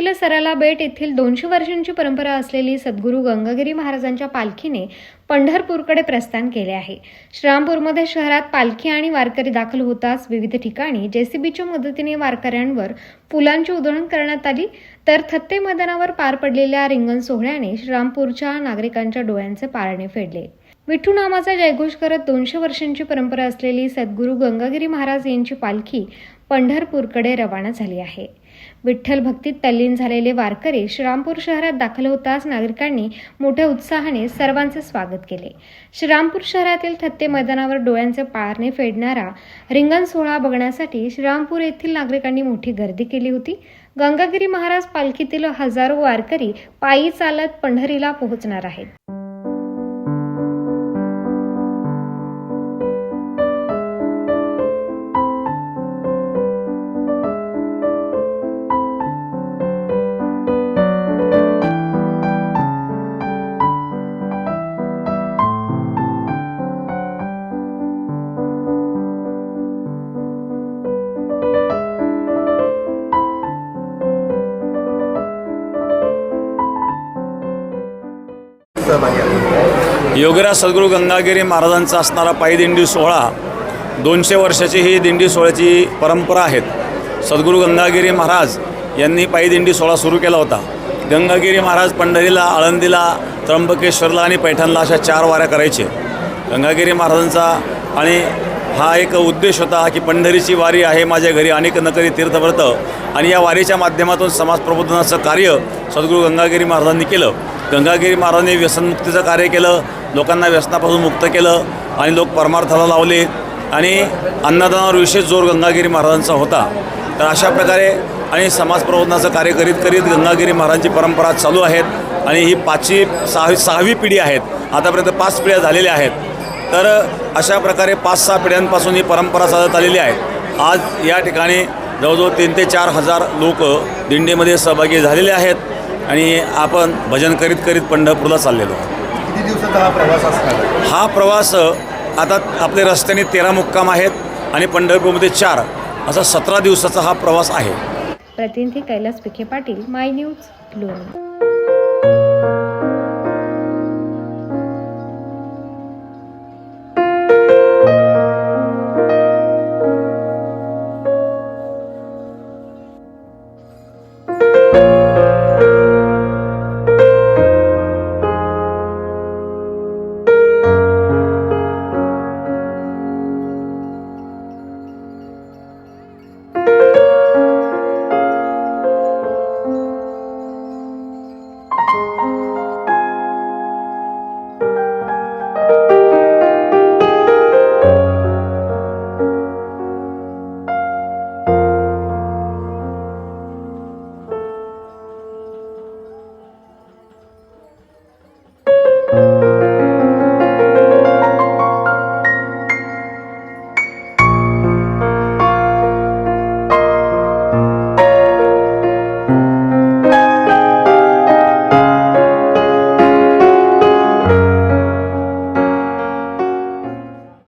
सराला बेट येथील दोनशे वर्षांची परंपरा असलेली सद्गुरू गंगागिरी महाराजांच्या पालखीने पंढरपूरकडे प्रस्थान केले आहे. श्रीरामपूरमध्ये शहरात पालखी आणि वारकरी दाखल होताच विविध ठिकाणी जेसीबीच्या मदतीने वारकऱ्यांवर पुलांची उधळण करण्यात आली तर थत्ते मैदानावर पार पडलेल्या रिंगण सोहळ्याने श्रीरामपूरच्या नागरिकांच्या डोळ्यांचे पारणे फेडले. विठ्ठू नामाचा जयघोष करत दोनशे वर्षांची परंपरा असलेली सद्गुरू गंगागिरी महाराज यांची पालखी पंढरपूरकडे रवाना झाली आहे. विठ्ठल भक्तीत तल्लीन झालेले वारकरी श्रीरामपूर शहरात दाखल होताच नागरिकांनी मोठ्या उत्साहाने सर्वांचे स्वागत केले. श्रीरामपूर शहरातील थत्ते मैदानावर डोळ्यांचे पारणे फेडणारा रिंगण सोहळा बघण्यासाठी श्रीरामपूर येथील नागरिकांनी मोठी गर्दी केली होती. गंगागिरी महाराज पालखीतील हजारो वारकरी पायी चालत पंढरीला पोहोचणार आहेत. योगराज सद्गुरू गंगागिरी महाराजांचा असणारा पायी दिंडी सोहळा दोनशे वर्षाची ही दिंडी सोहळ्याची परंपरा आहेत. सद्गुरू गंगागिरी महाराज यांनी पायी दिंडी सोहळा सुरू केला होता. गंगागिरी महाराज पंढरीला आळंदीला त्र्यंबकेश्वरला आणि पैठणला अशा चार वाऱ्या करायचे. गंगागिरी महाराजांचा आणि हा एक उद्देश होता की पंढरीची वारी आहे माझ्या घरी अनेक नकरी तीर्थव्रत आणि या वारीच्या माध्यमातून समाज प्रबोधनाचं कार्य सद्गुरू गंगागिरी महाराजांनी केलं. गंगागिरी महाराजांनी व्यसनमुक्तीचं कार्य केलं लोकांना व्यसनापासून मुक्त केलं आणि लोक परमार्थाला लावले. आणि अन्नदानावर विशेष जोर गंगागिरी महाराजांचा होता. तर अशा प्रकारे आणि समाज प्रबोधनाचं कार्य करीत करीत गंगागिरी महाराजांची परंपरा चालू आहेत आणि ही पाचवी सहावी सहावी पिढी आहेत. आतापर्यंत पाच पिढ्या झालेल्या आहेत. तर अशा प्रकारे पाच सहा पिढ्यांपासून ही परंपरा चालत आलेली आहे. आज या ठिकाणी जवळजवळ तीन ते चार हजार लोक दिंडीमध्ये सहभागी झालेले आहेत. आणि आपण भजन करीत करीत पंढरपूरला चाललेलो. आहोत किती दिवसाचा हा प्रवास असणार? आहे हा प्रवास आता आपले रस्त्याने तेरा मुक्काम आहेत आणि पंढरपूरमध्ये चार. असा सतरा दिवसाचा हा प्रवास आहे. प्रतिनिधी कैलास विखे पाटील माय न्यूज लोणी.